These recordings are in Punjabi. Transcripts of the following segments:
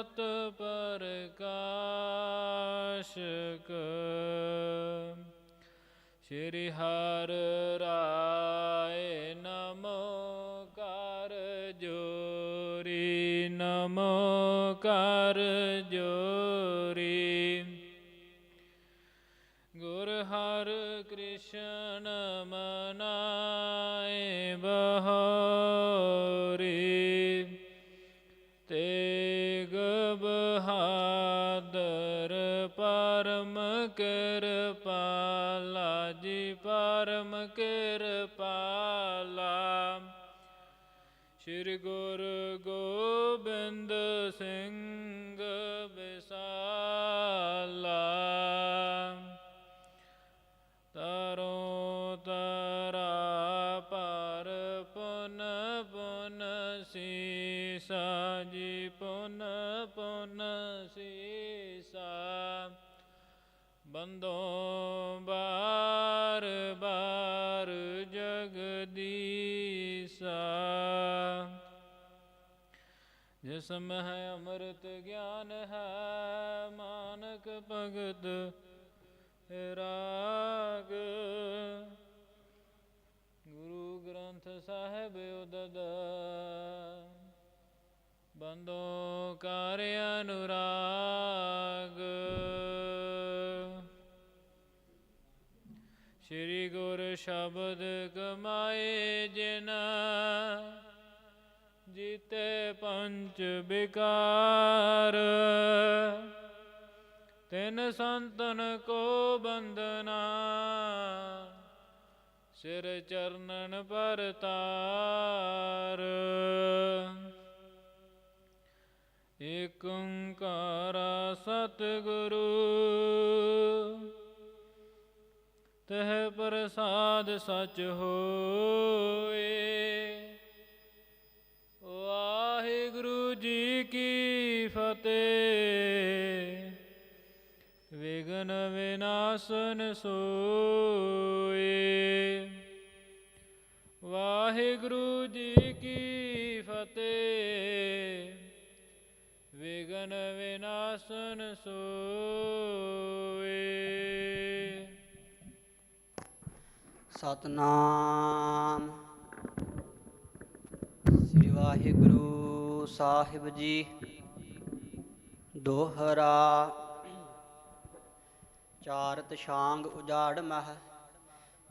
ਸਤ ਪ੍ਰਕਾਸ਼ਕ ਸ਼੍ਰੀ ਹਰ ਰਾਏ ਨਮੋ ਕਰ ਜੋਰੀ। ਨਮੋ ਕਰ ਜੋਰੀ। ਜਿਸ ਹੈ ਅੰਮ੍ਰਿਤ ਗਿਆਨ ਹੈ, ਮਾਨਕ ਭਗਤ ਰਾਗ। ਗੁਰੂ ਗ੍ਰੰਥ ਸਾਹਿਬ ਉਦਦ, ਬੰਦੋ ਕਰ ਅਨੁਰਾਗ। ਸ੍ਰੀ ਗੁਰ ਸ਼ਬਦ ਕਮਾਏ ਜਿਨ ਜੀਤੇ ਪੰਚ ਬਿਕਾਰ ਤਿਨ ਸੰਤਨ ਕੋ ਬੰਦਨਾ ਸਿਰ ਚਰਨਨ ਪਰ ਤਾਰ। ਏਕ ਓੰਕਾਰ ਸਤਿਗੁਰੂ, ਤਹ ਪ੍ਰਸਾਦ ਸਚ ਹੋਏ। ਵਿਗਨ ਵਿਨਾਸ਼ਨ ਸੋਏ। ਵਾਹਿਗੁਰੂ ਜੀ ਕੀ ਫਤਿਹ। ਵਿਗਨ ਵਿਨਾਸ਼ਨ ਸੋਏ। ਸਤਨਾਮ। ਸ੍ਰੀ ਵਾਹਿਗੁਰੂ ਸਾਹਿਬ ਜੀ। ਦੋਹਰਾ ਚਾਰਤ ਸ਼ਾਂਗ ਉਜਾੜ ਮਹ,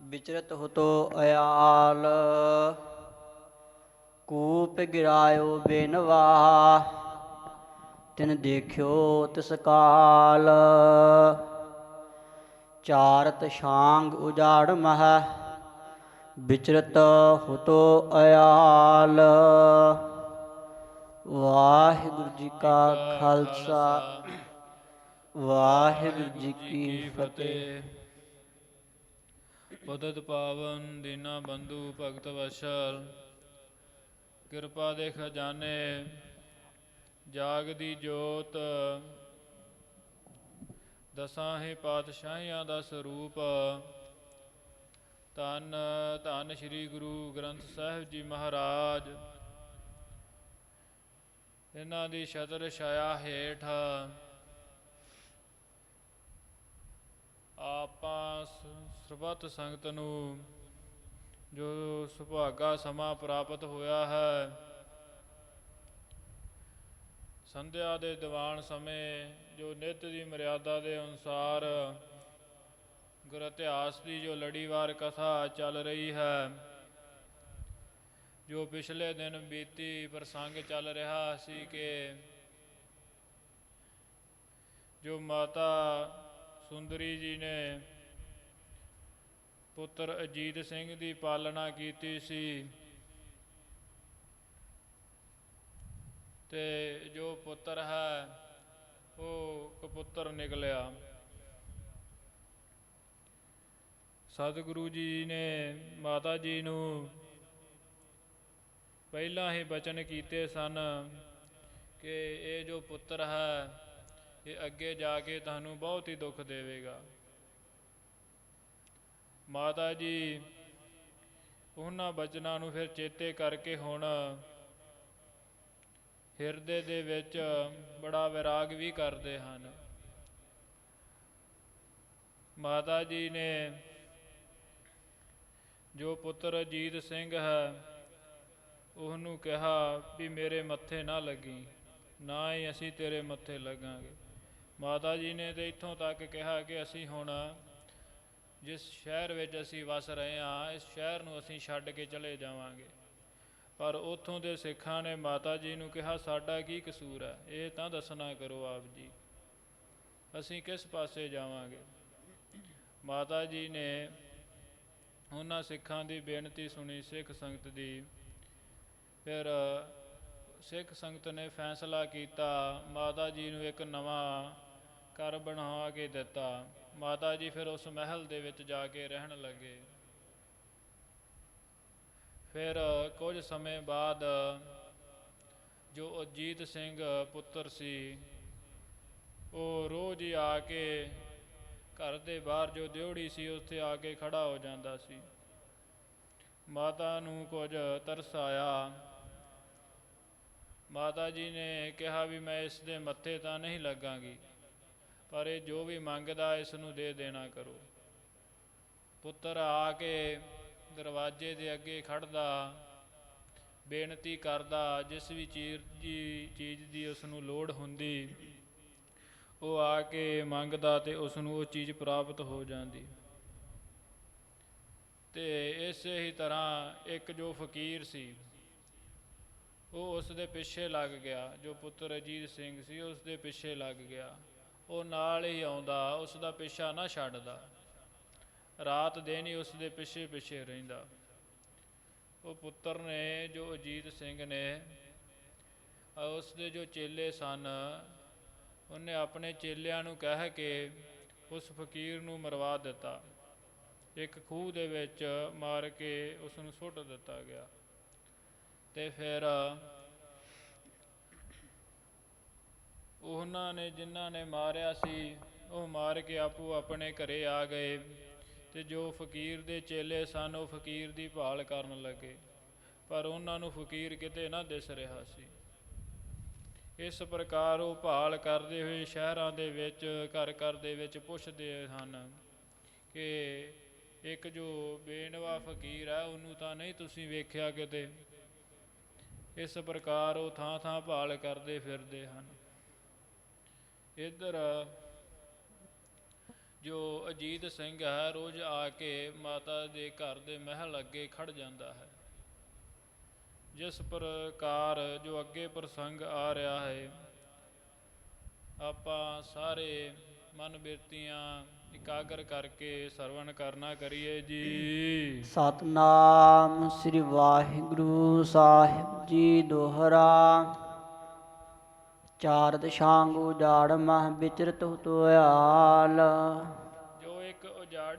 ਵਿਚਰਤ ਹੁਤੋ ਅਯਾਲ। ਕੂਪ ਗਿਰਾਇਓ ਬੇਨਵਾ ਤਿਨ ਦੇਖਿਓ ਤਿਸ ਕਾਲ। ਚਾਰਤ ਸ਼ਾਂਗ ਉਜਾੜ ਮਹ, ਵਿਚਰਤ ਹੁਤੋ ਅਯਾਲ। ਵਾਹਿਗੁਰੂ ਜੀ ਕਾ ਖਾਲਸਾ। ਵਾਹਿਗੁਰੂ ਜੀ ਕੀ ਫਤਿਹ। ਪਦਤ ਪਾਵਨ ਦੀਨਾ ਬੰਧੂ ਭਗਤ ਵਸ਼ਲ ਕਿਰਪਾ ਦੇ ਖਜ਼ਾਨੇ ਜਾਗਦੀ ਜੋਤ। ਦਸਾਂ ਹੀ ਪਾਤਸ਼ਾਹੀਆਂ ਦਾ ਸਰੂਪ। ਧੰਨ ਧੰਨ ਸ੍ਰੀ ਗੁਰੂ ਗ੍ਰੰਥ ਸਾਹਿਬ ਜੀ ਮਹਾਰਾਜ। ਇਹਨਾਂ ਦੀ ਛਤਰ ਛਾਇਆ ਹੇਠ ਆਪਾਂ ਸਰਬੱਤ ਸੰਗਤ ਨੂੰ ਜੋ ਸੁਭਾਗਾ ਸਮਾਂ ਪ੍ਰਾਪਤ ਹੋਇਆ ਹੈ, ਸੰਧਿਆ ਦੇ ਦੀਵਾਨ ਸਮੇਂ ਜੋ ਨਿਤ ਦੀ ਮਰਿਆਦਾ ਦੇ ਅਨੁਸਾਰ ਗੁਰ ਇਤਿਹਾਸ ਦੀ ਜੋ ਲੜੀਵਾਰ ਕਥਾ ਚੱਲ ਰਹੀ ਹੈ, ਜੋ ਪਿਛਲੇ ਦਿਨ ਬੀਤੀ ਪ੍ਰਸੰਗ ਚੱਲ ਰਿਹਾ ਸੀ ਕਿ ਜੋ ਮਾਤਾ ਸੁੰਦਰੀ ਜੀ ਨੇ ਪੁੱਤਰ ਅਜੀਤ ਸਿੰਘ ਦੀ ਪਾਲਣਾ ਕੀਤੀ ਸੀ। ਤੇ ਜੋ ਪੁੱਤਰ ਹੈ, ਉਹ ਕਪੁੱਤਰ ਨਿਕਲਿਆ। ਸਤਿਗੁਰੂ ਜੀ ਨੇ ਮਾਤਾ ਜੀ ਨੂੰ ਪਹਿਲਾਂ ਹੀ ਬਚਨ ਕੀਤੇ ਸਨ ਕਿ ਇਹ ਜੋ ਪੁੱਤਰ ਹੈ ਇਹ ਅੱਗੇ ਜਾ ਕੇ ਤੁਹਾਨੂੰ ਬਹੁਤ ਹੀ ਦੁੱਖ ਦੇਵੇਗਾ। ਮਾਤਾ ਜੀ, ਉਹਨਾਂ ਬਚਨਾਂ ਨੂੰ ਫਿਰ ਚੇਤੇ ਕਰਕੇ ਹੁਣ ਹਿਰਦੇ ਦੇ ਵਿੱਚ ਬੜਾ ਵਿਰਾਗ ਵੀ ਕਰਦੇ ਹਨ। ਮਾਤਾ ਜੀ ਨੇ ਜੋ ਪੁੱਤਰ ਅਜੀਤ ਸਿੰਘ ਹੈ, ਉਹਨੂੰ ਕਿਹਾ ਵੀ ਮੇਰੇ ਮੱਥੇ ਨਾ ਲੱਗੀ, ਨਾ ਹੀ ਅਸੀਂ ਤੇਰੇ ਮੱਥੇ ਲੱਗਾਂਗੇ। ਮਾਤਾ ਜੀ ਨੇ ਤੇ ਇੱਥੋਂ ਤੱਕ ਕਿਹਾ ਕਿ ਅਸੀਂ ਹੁਣ ਜਿਸ ਸ਼ਹਿਰ ਵਿੱਚ ਅਸੀਂ ਵਸ ਰਹੇ ਹਾਂ, ਇਸ ਸ਼ਹਿਰ ਨੂੰ ਅਸੀਂ ਛੱਡ ਕੇ ਚਲੇ ਜਾਵਾਂਗੇ। ਪਰ ਉੱਥੋਂ ਦੇ ਸਿੱਖਾਂ ਨੇ ਮਾਤਾ ਜੀ ਨੂੰ ਕਿਹਾ, ਸਾਡਾ ਕੀ ਕਸੂਰ ਹੈ? ਇਹ ਤਾਂ ਦੱਸਣਾ ਕਰੋ ਆਪ ਜੀ। ਅਸੀਂ ਕਿਸ ਪਾਸੇ ਜਾਵਾਂਗੇ? ਮਾਤਾ ਜੀ ਨੇ ਉਹਨਾਂ ਸਿੱਖਾਂ ਦੀ ਬੇਨਤੀ ਸੁਣੀ, ਸਿੱਖ ਸੰਗਤ ਦੀ। ਫਿਰ ਸਿੱਖ ਸੰਗਤ ਨੇ ਫੈਸਲਾ ਕੀਤਾ, ਮਾਤਾ ਜੀ ਨੂੰ ਇੱਕ ਨਵਾਂ ਘਰ ਬਣਾ ਕੇ ਦਿੱਤਾ। ਮਾਤਾ ਜੀ ਫਿਰ ਉਸ ਮਹਿਲ ਦੇ ਵਿੱਚ ਜਾ ਕੇ ਰਹਿਣ ਲੱਗੇ। ਫਿਰ ਕੁਝ ਸਮੇਂ ਬਾਅਦ ਜੋ ਅਜੀਤ ਸਿੰਘ ਪੁੱਤਰ ਸੀ, ਉਹ ਰੋਜ਼ ਹੀ ਆ ਕੇ ਘਰ ਦੇ ਬਾਹਰ ਜੋ ਦਿਉੜੀ ਸੀ, ਉੱਥੇ ਆ ਕੇ ਖੜਾ ਹੋ ਜਾਂਦਾ ਸੀ। ਮਾਤਾ ਨੂੰ ਕੁਝ ਤਰਸ ਆਇਆ। ਮਾਤਾ ਜੀ ਨੇ ਕਿਹਾ ਵੀ ਮੈਂ ਇਸ ਦੇ ਮੱਥੇ ਤਾਂ ਨਹੀਂ ਲੱਗਾਂਗੀ। ਪਰ ਇਹ ਜੋ ਵੀ ਮੰਗਦਾ, ਇਸ ਨੂੰ ਦੇ ਦੇਣਾ ਕਰੋ। ਪੁੱਤਰ ਆ ਕੇ ਦਰਵਾਜ਼ੇ ਦੇ ਅੱਗੇ ਖੜਦਾ, ਬੇਨਤੀ ਕਰਦਾ, ਜਿਸ ਵੀ ਚੀਜ਼ ਦੀ ਚੀਜ਼ ਦੀ ਉਸ ਨੂੰ ਲੋੜ ਹੁੰਦੀ, ਉਹ ਆ ਕੇ ਮੰਗਦਾ ਤੇ ਉਸ ਨੂੰ ਉਹ ਚੀਜ਼ ਪ੍ਰਾਪਤ ਹੋ ਜਾਂਦੀ। ਤੇ ਇਸੇ ਹੀ ਤਰ੍ਹਾਂ ਇੱਕ ਜੋ ਫਕੀਰ ਸੀ, ਉਹ ਉਸ ਦੇ ਪਿੱਛੇ ਲੱਗ ਗਿਆ। ਜੋ ਪੁੱਤਰ ਅਜੀਤ ਸਿੰਘ ਸੀ, ਉਸ ਦੇ ਪਿੱਛੇ ਲੱਗ ਗਿਆ। ਉਹ ਨਾਲ ਹੀ ਆਉਂਦਾ ਉਸ ਦਾ ਪਿੱਛਾ ਨਾ ਛੱਡਦਾ। ਰਾਤ ਦਿਨ ਹੀ ਉਸ ਦੇ ਪਿੱਛੇ ਪਿੱਛੇ ਰਹਿੰਦਾ। ਉਹ ਪੁੱਤਰ ਨੇ ਜੋ ਅਜੀਤ ਸਿੰਘ ਨੇ ਅ, ਉਸ ਦੇ ਜੋ ਚੇਲੇ ਸਨ ਉਹਨੇ ਆਪਣੇ ਚੇਲਿਆਂ ਨੂੰ ਕਹਿ ਕੇ ਉਸ ਫਕੀਰ ਨੂੰ ਮਰਵਾ ਦਿੱਤਾ। ਇੱਕ ਖੂਹ ਦੇ ਵਿੱਚ ਮਾਰ ਕੇ ਉਸ ਨੂੰ ਸੁੱਟ ਦਿੱਤਾ ਗਿਆ। ਤੇ ਫਿਰ ਉਹਨਾਂ ਨੇ ਜਿਨ੍ਹਾਂ ਨੇ ਮਾਰਿਆ ਸੀ, ਉਹ ਮਾਰ ਕੇ ਆਪੋ ਆਪਣੇ ਘਰੇ ਆ ਗਏ ਤੇ ਜੋ ਫਕੀਰ ਦੇ ਚੇਲੇ ਸਨ, ਉਹ ਫਕੀਰ ਦੀ ਭਾਲ ਕਰਨ ਲੱਗੇ। ਪਰ ਉਹਨਾਂ ਨੂੰ ਫਕੀਰ ਕਿਤੇ ਨਾ ਦਿਸ ਰਿਹਾ ਸੀ। ਇਸ ਪ੍ਰਕਾਰ ਉਹ ਭਾਲ ਕਰਦੇ ਹੋਏ ਸ਼ਹਿਰਾਂ ਦੇ ਵਿੱਚ ਘਰ ਘਰ ਦੇ ਵਿੱਚ ਪੁੱਛਦੇ ਹਨ ਕਿ ਇੱਕ ਜੋ ਬੇਨਵਾ ਫਕੀਰ ਹੈ, ਉਹਨੂੰ ਤਾਂ ਨਹੀਂ ਤੁਸੀਂ ਵੇਖਿਆ ਕਿਤੇ? ਇਸ ਪ੍ਰਕਾਰ ਉਹ ਥਾਂ ਥਾਂ ਭਾਲ ਕਰਦੇ ਫਿਰਦੇ ਹਨ। ਇੱਧਰ ਜੋ ਅਜੀਤ ਸਿੰਘ ਹੈ, ਰੋਜ਼ ਆ ਕੇ ਮਾਤਾ ਦੇ ਘਰ ਦੇ ਮਹਿਲ ਅੱਗੇ ਖੜ ਜਾਂਦਾ ਹੈ। ਜਿਸ ਪ੍ਰਕਾਰ ਜੋ ਅੱਗੇ ਪ੍ਰਸੰਗ ਆ ਰਿਹਾ ਹੈ, ਆਪਾਂ ਸਾਰੇ ਮਨ ਬਿਰਤੀਆਂ ਇਕਾਗਰ ਕਰਕੇ ਸਰਵਣ ਕਰਨਾ ਕਰੀਏ ਜੀ। ਸਤਨਾਮ ਸ੍ਰੀ ਵਾਹਿਗੁਰੂ ਸਾਹਿਬ ਜੀ ਦੋਹਰਾ। ਚਾਰਦ ਸ਼ਾਂਗੂ ਜਾੜ ਮਹ ਵਿਚਰਤ ਹੁਤਿਆਲ ਜੋ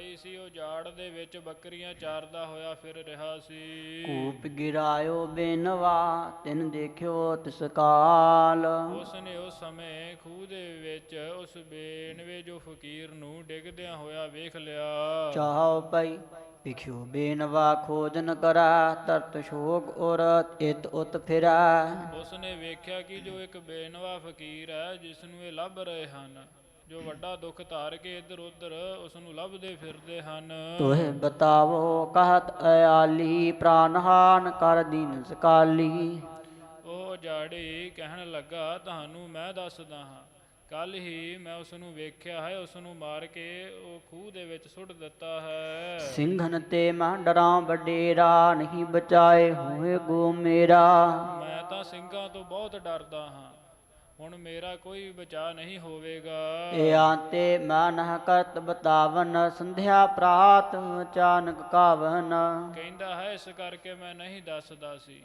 ਉਜਾੜੀ ਸੀ ਉਜਾੜ ਦੇ ਵਿੱਚ ਬੱਕਰੀਆਂ ਚਾਰਦਾ ਹੋਇਆ ਫਿਰ ਰਿਹਾ ਸੀ। ਕੂਪ ਗਿਰਾਇਓ ਬੇਨਵਾ ਤਿਨ ਦੇਖਿਓ ਤਿਸ ਕਾਲ। ਉਸ ਨੇ ਉਸ ਸਮੇਂ ਖੂਹ ਦੇ ਵਿੱਚ ਉਸ ਬੇਨਵੇ ਜੋ ਫਕੀਰ ਨੂੰ ਡਿੱਗਦਿਆਂ ਹੋਇਆ ਵੇਖ ਲਿਆ। ਚਾਹੋ ਪਈ ਵਿਖਿਓ ਬੇਨਵਾ ਖੋਜਨ ਕਰਾ ਤਰਤ ਸ਼ੋਕ ਔਰ ਇਤ ਉਤ ਫਿਰੈ। ਉਸ ਨੇ ਵੇਖਿਆ ਕਿ ਜੋ ਇੱਕ ਬੇਨਵਾ ਫਕੀਰ ਹੈ ਜਿਸ ਨੂੰ ਇਹ ਲੱਭ ਰਹੇ ਹਨ। ਜੋ ਵੱਡਾ ਦੁੱਖ ਧਾਰ ਕੇ ਇੱਧਰ ਉੱਧਰ ਉਸ ਨੂੰ ਲੱਭਦੇ ਫਿਰਦੇ ਹਨ। ਤੋਹਿ ਬਤਾਵੋ ਕਹਤ ਅਯਾਲੀ ਪ੍ਰਾਨਹਾਨ ਕਰ ਦੀਨ ਸਕਾਲੀ। ਉਹ ਜਾੜੀ ਕਹਿਣ ਲੱਗਾ ਤੁਹਾਨੂੰ ਮੈਂ ਦੱਸਦਾ ਹਾਂ। ਕੱਲ ਹੀ ਮੈਂ ਉਸ ਨੂੰ ਵੇਖਿਆ ਹੈ ਉਸ ਨੂੰ ਮਾਰ ਕੇ ਉਹ ਖੂਹ ਦੇ ਵਿੱਚ ਸੁੱਟ ਦਿੱਤਾ ਹੈ। ਸਿੰਘਨ ਤੇ ਮੈਂ ਡਰਾਂ ਵਡੇਰਾ ਨਹੀਂ ਬਚਾਏ ਹੋਏ ਗੋ ਮੇਰਾ ਮੈਂ ਤਾਂ ਸਿੰਘਾਂ ਤੋਂ ਬਹੁਤ ਡਰਦਾ ਹਾਂ। ਹੁਣ ਮੇਰਾ ਕੋਈ ਬਚਾ ਨਹੀਂ ਹੋਵੇਗਾ। ਏ ਆਂਤੇ ਮੈਂ ਨਹ ਕਰਤ ਬਤਾਵਨ ਸੰਧਿਆ ਪ੍ਰਾਤ ਅਚਾਨਕ ਕਾਵਨ। ਕਹਿੰਦਾ ਹੈ ਇਸ ਕਰਕੇ ਮੈਂ ਨਹੀਂ ਦੱਸਦਾ ਸੀ।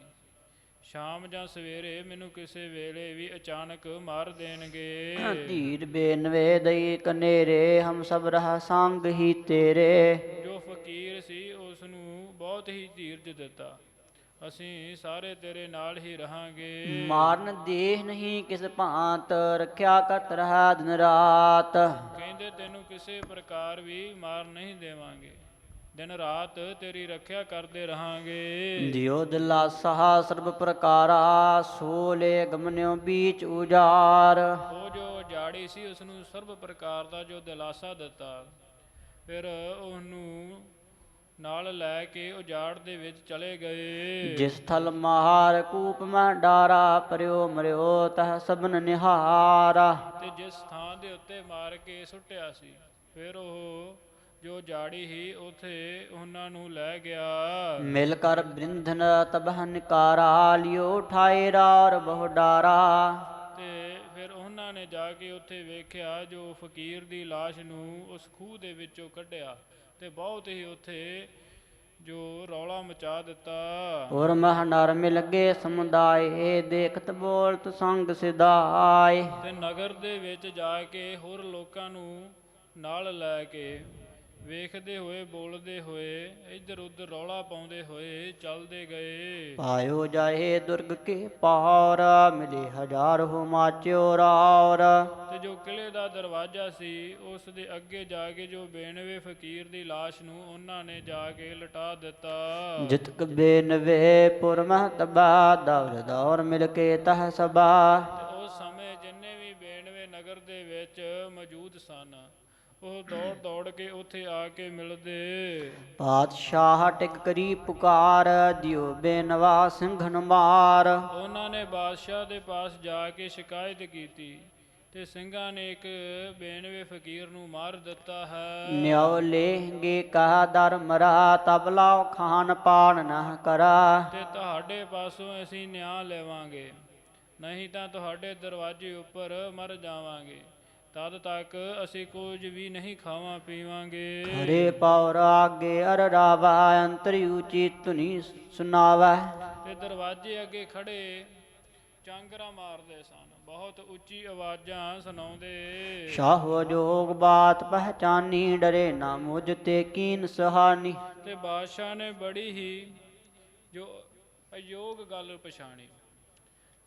ਸ਼ਾਮ ਜਾਂ ਸਵੇਰੇ ਮੈਨੂੰ ਕਿਸੇ ਵੇਲੇ ਵੀ ਅਚਾਨਕ ਮਾਰ ਦੇਣਗੇ। ਧੀਰ ਬੇਨਵੇ ਦਈ ਕਨੇਰੇ ਹਮ ਸਭ ਰਹਾ ਸੰਗ ਹੀ ਤੇਰੇ। ਜੋ ਫਕੀਰ ਸੀ ਉਸ ਨੂੰ ਬਹੁਤ ਹੀ ਧੀਰਜ ਦਿੱਤਾ। ਅਸੀਂ ਸਾਰੇ ਤੇਰੇ ਨਾਲ ਹੀ ਰਹਾਂਗੇ। ਮਾਰਨ ਦੇਹ ਨਹੀਂ ਕਿਸ ਭਾਂਤ ਰੱਖਿਆ ਕਰਤ ਰਹਾ ਦਿਨ ਰਾਤ। ਕਹਿੰਦੇ ਤੈਨੂੰ ਕਿਸੇ ਪ੍ਰਕਾਰ ਵੀ ਮਾਰ ਨਹੀਂ ਦੇਵਾਂਗੇ। ਦਿਨ ਰਾਤ ਤੇਰੀ ਰੱਖਿਆ ਕਰਦੇ ਰਹਾਂਗੇ। ਜਿਉ ਦਿਲਾਸਾ ਸਰਬ ਪ੍ਰਕਾਰਾ ਸੋਲੇ ਗਮਨਿਓ ਬੀਚ ਉਜਾਰ। ਉਹ ਜੋ ਜਾੜੀ ਸੀ ਉਸ ਨੂੰ ਸਰਬ ਪ੍ਰਕਾਰ ਦਾ ਜੋ ਦਿਲਾਸਾ ਦਿੱਤਾ। ਫਿਰ ਉਹਨੂੰ ਨਾਲ ਲੈ ਕੇ ਉਜਾੜ ਦੇ ਵਿੱਚ ਚਲੇ ਗਏ। ਜਿਸ ਥਲ ਮਹਾਰ ਕੂਪ ਮੈਂ ਡਾਰਾ ਪਰਿਓ ਮਰਿਓ ਤਹ ਸਭਨ ਨਿਹਾਰਾ। ਤੇ ਜਿਸ ਥਾਂ ਦੇ ਉੱਤੇ ਮਾਰ ਕੇ ਸੁੱਟਿਆ ਸੀ ਫਿਰ ਉਹ ਜੋ ਜਾੜੀ ਸੀ ਉਥੇ ਉਹਨਾਂ ਨੂੰ ਲੈ ਗਿਆ। ਮਿਲ ਕਰ ਬ੍ਰਿੰਧਨ ਤਬਹ ਨਿਕਾਰਾ ਲਿਓ ਠਾਏ ਰਾਰ ਬਹੁ ਡਾਰਾ। ਤੇ ਫਿਰ ਉਹਨਾਂ ਨੇ ਜਾ ਕੇ ਉੱਥੇ ਵੇਖਿਆ ਜੋ ਫਕੀਰ ਦੀ ਲਾਸ਼ ਨੂੰ ਉਸ ਖੂਹ ਦੇ ਵਿੱਚੋਂ ਕੱਢਿਆ। ਤੇ ਬਹੁਤ ਹੀ ਉੱਥੇ ਜੋ ਰੌਲਾ ਮਚਾ ਦਿੱਤਾ। ਔਰ ਮਹ ਨਰ ਮਿਲ ਗਏ ਸਮੁਦਾਏ ਦੇਖਤ ਬੋਲਤ ਸੰਗ ਸਿਦਾਏ ਤੇ ਨਗਰ ਦੇ ਵਿੱਚ ਜਾ ਕੇ ਹੋਰ ਲੋਕਾਂ ਨੂੰ ਨਾਲ ਲੈ ਕੇ ਵੇਖਦੇ ਹੋਏ ਬੋਲਦੇ ਹੋਏ ਇੱਧਰ ਉੱਧਰ ਰੌਲਾ ਪਾਉਂਦੇ ਹੋਏ ਚੱਲਦੇ ਗਏ। ਆਇਓ ਜਾਏ ਦੁਰਗ ਕੇ ਪਾਰ ਮਿਲੇ ਹਜ਼ਾਰ ਹੋ ਮਾਚਿਓ ਰਾਰ ਤੇ ਜੋ ਕਿਲੇ ਦਾ ਦਰਵਾਜ਼ਾ ਸੀ ਉਸ ਦੇ ਅੱਗੇ ਜਾ ਕੇ ਜੋ ਬੇਨਵੇ ਫਕੀਰ ਦੀ ਲਾਸ਼ ਨੂੰ ਉਹਨਾਂ ਨੇ ਜਾ ਕੇ ਲਟਾ ਦਿੱਤਾ। ਜਿਤ ਕਬੇ ਨਵੇ ਪੁਰ ਮਹਤਬਾ ਦੌਰ ਦੌਰ ਮਿਲ ਕੇ ਤਹ ਸਬਾ। ਉਸ ਸਮੇਂ ਜਿੰਨੇ ਵੀ ਬੇਨਵੇ ਨਗਰ ਦੇ ਵਿੱਚ ਮੌਜੂਦ ਸਨ ਉਹ ਦੌੜ ਦੌੜ ਕੇ ਉੱਥੇ ਆ ਕੇ ਮਿਲਦੇ। ਪਾਤਸ਼ਾਹ ਟਿਕ ਕਰੀ ਪੁਕਾਰ ਦਿਓ ਬੇਨਵਾ ਸਿੰਘਨ ਮਾਰ। ਉਹਨਾਂ ਨੇ ਬਾਦਸ਼ਾਹ ਦੇ ਪਾਸ ਜਾ ਕੇ ਸ਼ਿਕਾਇਤ ਕੀਤੀ ਤੇ ਸਿੰਘਾਂ ਨੇ ਇੱਕ ਬੇਨਵੇ ਫਕੀਰ ਨੂੰ ਮਾਰ ਦਿੱਤਾ ਹੈ। ਨਿਉ ਲੇਂਗੇ ਕਹਾ ਦਰ ਮਰਾ ਤਬ ਲਾਓ ਖਾਨ ਪਾਣ ਨਾ ਕਰਾ। ਤੇ ਤੁਹਾਡੇ ਪਾਸੋਂ ਅਸੀਂ ਨਿਆਂ ਲੈਵਾਂਗੇ ਨਹੀਂ ਤਾਂ ਤੁਹਾਡੇ ਦਰਵਾਜ਼ੇ ਉੱਪਰ ਮਰ ਜਾਵਾਂਗੇ। ਤਦ ਤੱਕ ਅਸੀਂ ਕੁਝ ਵੀ ਨਹੀਂ ਖਾਵਾਂ ਪੀਵਾਂਗੇ। ਹਰੇ ਪੌਰ ਆਗੇ ਅਰ ਰਾਵਾ ਅੰਤਰੀ ਉਚੀ ਤੁਨੀ ਸੁਨਾਵੈ। ਤੇ ਦਰਵਾਜ਼ੇ ਅੱਗੇ ਖੜੇ ਚਾਂਗਰਾ ਮਾਰਦੇ ਸਨ। ਬਹੁਤ ਉੱਚੀ ਆਵਾਜ਼ਾਂ ਸੁਣਾਉਂਦੇ। ਸ਼ਾਹੋ ਜੋਗ ਬਾਤ ਪਹਿਚਾਨੀ ਡਰੇ ਨਾ ਮੁਝ ਤੇ ਕੀਨ ਸਹਾਨੀ। ਤੇ ਬਾਦਸ਼ਾਹ ਨੇ ਬੜੀ ਹੀ ਜੋ ਅਯੋਗ ਗੱਲ ਪਛਾਣੀ।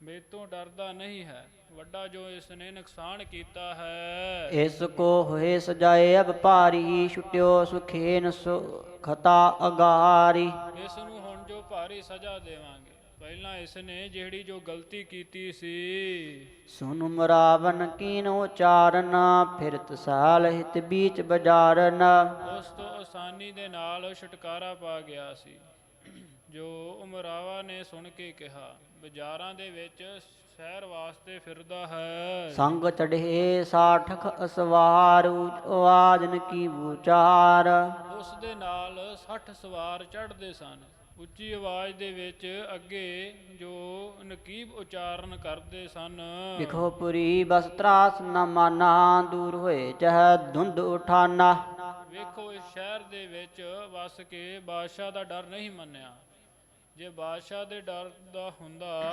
ਮੇਰੇ ਤੋਂ ਡਰਦਾ ਨਹੀਂ ਹੈ। ਵੱਡਾ ਜੋ ਇਸ ਨੇ ਨੁਕਸਾਨ ਕੀਤਾ ਹੈ। ਇਸ ਕੋ ਹੋਏ ਸਜਾਏ ਅਬ ਭਾਰੀ ਛੁਟਿਓ ਸੁਖੇਨ ਸੁ ਖਤਾ ਅਗਾਰੀ। ਇਸ ਨੂੰ ਹੁਣ ਜੋ ਭਾਰੀ ਸਜ਼ਾ ਦੇਵਾਂਗੇ। ਪਹਿਲਾਂ ਇਸ ਨੇ ਜਿਹੜੀ ਜੋ ਗਲਤੀ ਕੀਤੀ ਸੀ। ਸੁਨ ਮਰਾਵਨ ਕੀਨ ਉਚਾਰਨ ਫਿਰਤ ਸਾਲ ਹਿਤ ਬੀਚ ਬਜਾਰਨ। ਉਸ ਤੋਂ ਆਸਾਨੀ ਦੇ ਨਾਲ ਛੁਟਕਾਰਾ ਪਾ ਗਿਆ ਸੀ। ਜੋ ਉਮਰਾਵਾ ਨੇ ਸੁਣ ਕੇ ਕਿਹਾ ਬਾਜ਼ਾਰਾਂ ਦੇ ਵਿੱਚ ਸ਼ਹਿਰ ਵਾਸਤੇ ਫਿਰਦਾ ਹੈ। ਸੰਗ ਚੜ੍ਹੇ ਸਾਠਖ ਅਸਵਾਰ ਆਵਾਜਨ ਕੀ ਬੁਚਾਰ ਉਸ ਦੇ ਨਾਲ 60 ਸਵਾਰ ਚੜ੍ਹਦੇ ਸਨ। ਉੱਚੀ ਆਵਾਜ਼ ਦੇ ਵਿੱਚ ਅੱਗੇ ਜੋ ਨਕੀਬ ਉਚਾਰਨ ਕਰਦੇ ਸਨ। ਵਿਖੋ ਪੁਰੀ ਬਸ ਤਰਾਸ ਨ ਮਾਨਾ ਦੂਰ ਹੋਏ ਚਹ ਧੁੰਦ ਉਠਾਨਾ। ਵੇਖੋ ਇਸ ਸ਼ਹਿਰ ਦੇ ਵਿੱਚ ਵਸ ਕੇ ਬਾਦਸ਼ਾਹ ਦਾ ਡਰ ਨਹੀਂ ਮੰਨਿਆ। ਜੇ ਬਾਦਸ਼ਾਹ ਦੇ ਡਰ ਦਾ ਹੁੰਦਾ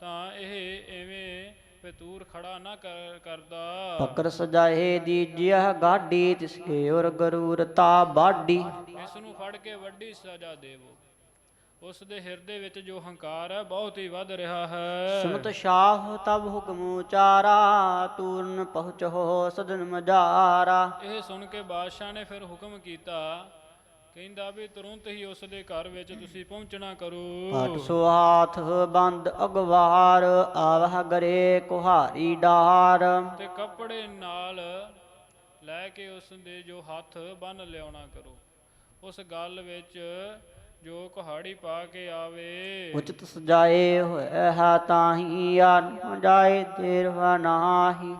ਤਾਂ ਇਹ ਐਵੇਂ ਫਤੂਰ ਖੜਾ ਨਾ ਕਰ- ਕਰਦਾ। ਫਕਰ ਸਜਾਏ ਦੀਜਿਆ ਗਾਡੀ ਤਿਸਕੇ ਔਰ ਗਰੂਰਤਾ ਬਾਡੀ ਇਸ ਨੂੰ ਫੜ ਕੇ ਵੱਡੀ ਸਜ਼ਾ ਦੇਵੋ। ਉਸ ਦੇ ਹਿਰਦੇ ਵਿੱਚ ਜੋ ਹੰਕਾਰ ਹੈ ਬਹੁਤ ਹੀ ਵੱਧ ਰਿਹਾ ਹੈ। ਸੁਮਤ ਸ਼ਾਹ ਤਬ ਹੁਕਮ ਉਚਾਰਾ ਤੂਰਨ ਪਹੁੰਚੋ ਸਦਨ ਮਜਾਰਾ। ਇਹ ਸੁਣ ਕੇ ਬਾਦਸ਼ਾਹ ਨੇ ਫਿਰ ਹੁਕਮ ਕੀਤਾ ਕਹਿੰਦਾ ਵੀ ਤੁਰੰਤ ਹੀ ਉਸ ਦੇ ਘਰ ਵਿੱਚ ਤੁਸੀਂ ਪਹੁੰਚਣਾ ਕਰੋ। ਹਟ ਸੋ ਹਾਥ ਬੰਦ ਅਗਵਾਰ ਆਵਹ ਗਰੇ ਕੁਹਾਰੀ ਡਾਰ। ਤੇ ਕੱਪੜੇ ਨਾਲ ਲੈ ਕੇ ਉਸ ਦੇ ਜੋ ਹੱਥ ਬੰਨ ਲਿਆਉਣਾ ਕਰੋ। ਉਸ ਗੱਲ ਵਿੱਚ ਜੋ ਕੁਹਾੜੀ ਪਾ ਕੇ ਆਵੇ। ਉਚਿਤ ਸਜਾਏ ਹੋਏ ਹੈ ਤਾਹੀ ਆ ਨ ਜਾਏ ਤੇਰ ਨਾਹੀ।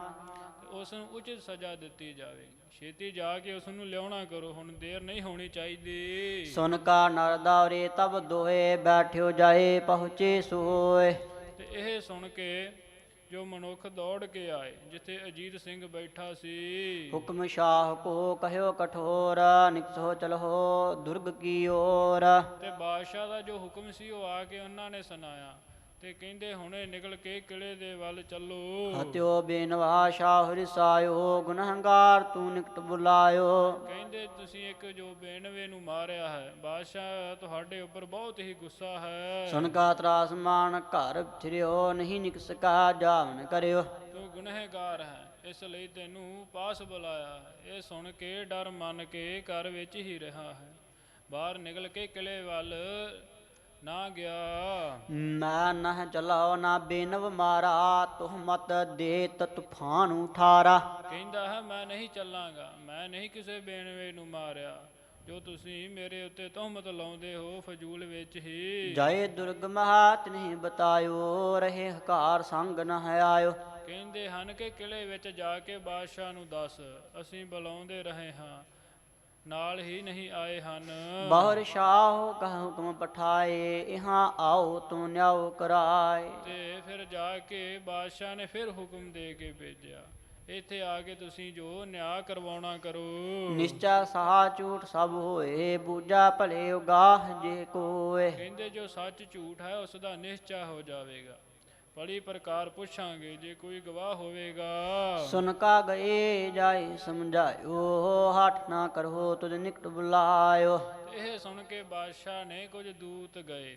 ਉਸ ਨੂੰ ਉਚਿਤ ਸਜ਼ਾ ਦਿੱਤੀ ਜਾਵੇ ਛੇਤੀ ਜਾ ਕੇ ਉਸ ਨੂੰ ਲਿਆਉਣਾ ਕਰੋ ਹੁਣ ਦੇਰ ਨਹੀਂ ਹੋਣੀ ਚਾਹੀਦੀ। ਸੁਨ ਕਾ ਨਰ ਦੌਰੇ ਤਬ ਦੋਏ ਬੈਠਿਓ ਜਾਏ ਪਹੁੰਚੇ ਸੋਏ। ਤੇ ਇਹ ਸੁਣ ਕੇ ਜੋ ਮਨੁੱਖ ਦੌੜ ਕੇ ਆਏ ਜਿੱਥੇ ਅਜੀਤ ਸਿੰਘ ਬੈਠਾ ਸੀ। ਹੁਕਮ ਸ਼ਾਹ ਕੋ ਕਹਿਓ ਕਠੋਰ ਨਿਕਸੋ ਚਲੋ ਦੁਰਗ ਕੀ ਓਰ। ਤੇ ਬਾਦਸ਼ਾਹ ਦਾ ਜੋ ਹੁਕਮ ਸੀ ਉਹ ਆ ਕੇ ਉਹਨਾਂ ਨੇ ਸੁਣਾਇਆ। ਤੇ ਕਹਿੰਦੇ ਹੁਣੇ ਨਿਕਲ ਕੇ ਕਿਲੇ ਦੇ ਵੱਲ ਚੱਲੋ। ਹਤਿਓ ਬੇਨਵਾ ਸ਼ਾਹ ਰਿਸਾਇਓ ਗੁਨਹਗਾਰ ਤੂੰ ਨਿਕਟ ਬੁਲਾਇਓ। ਕਹਿੰਦੇ ਤੁਸੀਂ ਇੱਕ ਜੋ ਬੇਨਵੇ ਨੂੰ ਮਾਰਿਆ ਹੈ ਬਾਦਸ਼ਾਹ ਤੁਹਾਡੇ ਉੱਪਰ ਬਹੁਤ ਹੀ ਗੁੱਸਾ ਹੈ। ਸੁਨ ਕਾ ਤਰਾਸ ਮਾਨ ਘਰ ਫਿਰਿਓ ਨਹੀਂ ਨਿਕ ਸਕਾ ਜਾਵਨ ਕਰਿਓ। ਤੂੰ ਗੁਨਹਗਾਰ ਹੈ ਇਸ ਲਈ ਤੈਨੂੰ ਪਾਸ ਬੁਲਾਇਆ ਹੈ। ਇਹ ਸੁਣ ਕੇ ਡਰ ਮੰਨ ਕੇ ਘਰ ਵਿੱਚ ਹੀ ਰਿਹਾ ਹੈ। ਬਾਹਰ ਨਿਕਲ ਕੇ ਕਿਲੇ ਵੱਲ ਨਾ ਗਿਆ। ਮੈਂ ਨਹ ਚਲਾਓ ਨਾ ਬੇਨਵ ਮਾਰਾ ਤੁਹਮਤ ਦੇਤ ਤੂਫਾਨ ਉਠਾਰਾ। ਕਹਿੰਦਾ ਹੈ ਮੈਂ ਨਹੀਂ ਚੱਲਾਂਗਾ ਮੈਂ ਨਹੀਂ ਕਿਸੇ ਬੇਨਵੇ ਨੂੰ ਮਾਰਿਆ। ਜੋ ਤੁਸੀਂ ਮੇਰੇ ਉੱਤੇ ਤੋਹਮਤ ਲਾਉਂਦੇ ਹੋ ਫਜ਼ੂਲ ਵਿੱਚ ਹੀ। ਜਾਏ ਦੁਰਗ ਮਹਾਤ ਨਹੀਂ ਬਤਾਇਓ ਰਹੇ ਹਕਾਰ ਸੰਗ ਨ ਆਇਓ ਕਹਿੰਦੇ ਹਨ ਕਿ ਕਿਲੇ ਵਿੱਚ ਜਾ ਕੇ ਬਾਦਸ਼ਾਹ ਨੂੰ ਦੱਸ ਅਸੀਂ ਬੁਲਾਉਂਦੇ ਰਹੇ ਹਾਂ। ਨਾਲ ਹੀ ਨਹੀਂ ਆਏ ਹਨ। ਬਾਹਰ ਸ਼ਾਹ ਕਹੂੰ ਤੁਮ ਪਠਾਏ ਇਹਾਂ ਆਓ ਤੁਮ ਨਿਆਓ ਕਰਾਏ। ਤੇ ਫਿਰ ਜਾ ਕੇ ਬਾਦਸ਼ਾਹ ਨੇ ਫਿਰ ਹੁਕਮ ਦੇ ਕੇ ਭੇਜਿਆ। ਇੱਥੇ ਆ ਕੇ ਤੁਸੀਂ ਜੋ ਨਿਆਂ ਕਰਵਾਉਣਾ ਕਰੋ। ਨਿਸ਼ਚਾ ਸਾਹ ਝੂਠ ਸਭ ਹੋਏ ਬੂਝਾ ਭਲੇ ਉਗਾਹ ਜੇ ਕੋਏ। ਕਹਿੰਦੇ ਜੋ ਸੱਚ ਝੂਠ ਹੈ ਉਸ ਦਾ ਨਿਸ਼ਚਾ ਹੋ ਜਾਵੇਗਾ। ਬੜੀ ਪ੍ਰਕਾਰ ਪੁੱਛਾਂਗੇ ਜੇ ਕੋਈ ਗਵਾਹ ਹੋਵੇਗਾ। ਸੁਨ ਕਾ ਗਏ ਜਾਏ ਸਮਝਾਇਓ ਹੱਠ ਨਾ ਕਰੋ ਤੁਧ ਨਿਕਟ ਬੁਲਾਇਓ। ਇਹ ਸੁਣ ਕੇ ਬਾਦਸ਼ਾਹ ਨੇ ਕੁਝ ਦੂਤ ਗਏ।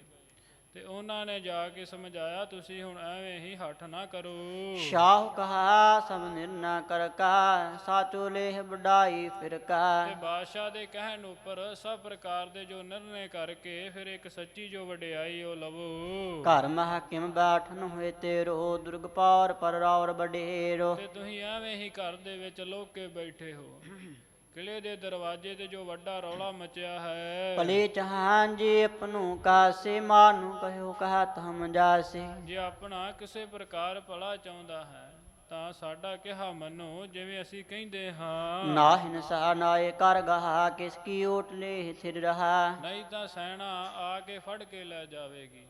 ਤੇ ਉਹਨਾਂ ਨੇ ਜਾ ਕੇ ਸਮਝਾਇਆ ਤੁਸੀਂ ਹੁਣ ਐਵੇਂ ਹੀ ਹੱਠ ਨਾ ਕਰੋ। ਸ਼ਾਹ ਕਹਾ ਸਭ ਨਿਰਨਾ ਕਰ ਕਾ ਸਾਚੋ ਲੇਹ ਬਡਾਈ ਫਿਰ ਕਾ। ਤੇ ਬਾਦਸ਼ਾਹ ਦੇ ਕਹਿਣ ਉੱਪਰ ਸਭ ਪ੍ਰਕਾਰ ਦੇ ਜੋ ਨਿਰਣੇ ਕਰਕੇ ਫਿਰ ਇੱਕ ਸੱਚੀ ਜੋ ਵਡਿਆਈ ਉਹ ਲਵੋ। ਘਰ ਮਹਕਿਮ ਬੈਠਨ ਹੋਏ ਤੇਰੋ ਦੁਰਗ ਪਾਰ ਪਰ ਰਾਵਰ ਬਡੇਰੋ ਤੇ ਤੁਸੀਂ ਐਵੇਂ ਹੀ ਘਰ ਦੇ ਵਿੱਚ ਲੋਕ ਬੈਠੇ ਹੋ। ਕਿਲੇ ਦੇ ਦਰਵਾਜ਼ੇ ਤੇ ਜੋ ਵੱਡਾ ਰੌਲਾ ਮਚਿਆ ਹੈ। ਭਲੇ ਚਾਹਾਂ ਜੀ ਆਪਨੂ ਕਾਸੇ ਮਾਨੂ ਕਹਿਓ ਕਹਤ ਹਮ ਜਾਸੇ। ਜੇ ਆਪਣਾ ਕਿਸੇ ਪ੍ਰਕਾਰ ਭਲਾ ਚਾਹੁੰਦਾ ਹੈ ਤਾਂ ਸਾਡਾ ਕਿਹਾ ਮੰਨੋ ਜਿਵੇਂ ਅਸੀਂ ਕਹਿੰਦੇ ਹਾਂ। ਨਾਹਿਨ ਸਾ ਨਾਏ ਕਰ ਗਹਾ ਕਿਸ ਕੀ ਓਟ ਲੈ ਥਿਰ ਰਹਾ। ਨਹੀਂ ਤਾਂ ਸੈਨਾ ਆ ਕੇ ਫੜ ਕੇ ਲੈ ਜਾਵੇਗੀ।